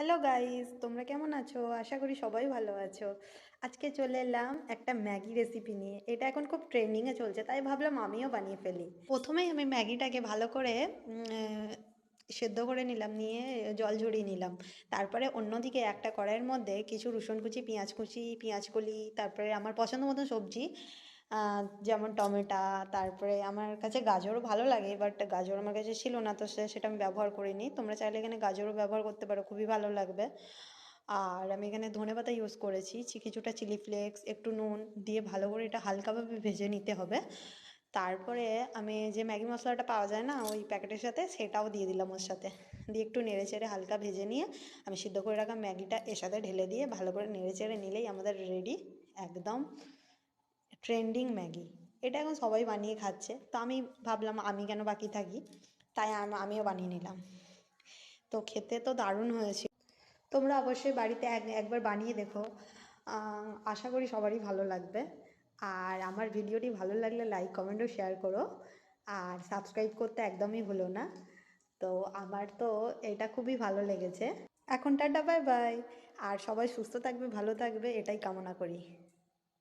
Hello guys তোমরা কেমন আছো? আশা করি সবাই ভালো আছো। আজকে চলে এলাম একটা ম্যাগি রেসিপি নিয়ে। এটা এখন খুব ট্রেন্ডিংয়ে চলছে, তাই ভাবলাম আমিও বানিয়ে ফেলি। প্রথমেই আমি ম্যাগিটাকে ভালো করে সেদ্ধ করে নিলাম, নিয়ে জল ঝরিয়ে নিলাম। তারপরে অন্যদিকে একটা কড়াইয়ের মধ্যে কিছু রসুন কুচি, পেঁয়াজ কুচি, পেঁয়াজ কলি, তারপরে আমার পছন্দ মতো সবজি যেমন টমেটো, তারপরে আমার কাছে গাজরও ভালো লাগে বাট গাজর আমার কাছে ছিল না, তো সেটা আমি ব্যবহার করিনি। তোমরা চাইলে এখানে গাজরও ব্যবহার করতে পারো, খুবই ভালো লাগবে। আর আমি এখানে ধনেপাতা ইউজ করেছি কিছুটা চিলি ফ্লেক্স একটু নুন দিয়ে ভালো করে এটা হালকাভাবে ভেজে নিতে হবে। তারপরে আমি যে ম্যাগি মশলাটা পাওয়া যায় না, ওই প্যাকেটের সাথে, সেটাও দিয়ে দিলাম ওর সাথে। দিয়ে একটু নেড়ে চেড়ে হালকা ভেজে নিয়ে, আমি সিদ্ধ করে রাখা ম্যাগিটা এর সাথে ঢেলে দিয়ে ভালো করে নেড়ে চেড়ে নিলেই আমাদের রেডি একদম। ট্রেন্ডিং ম্যাগি এটা এখন সবাই বানিয়ে খাচ্ছে। তো আমি ভাবলাম, আমি কেন বাকি থাকি? তাই আমিও বানিয়ে নিলাম। তো খেতে তো দারুণ হয়েছে। তোমরা অবশ্যই বাড়িতে এক একবার বানিয়ে দেখো। আশা করি সবারই ভালো লাগবে। আর আমার ভিডিওটি ভালো লাগলে লাইক কমেন্ট ও শেয়ার করো। আর সাবস্ক্রাইব করতে একদমই ভুলো না। তো আমার তো এটা খুবই ভালো লেগেছে। এখন টাটা বাই বাই আর সবাই সুস্থ থাকবে, ভালো থাকবে, এটাই কামনা করি।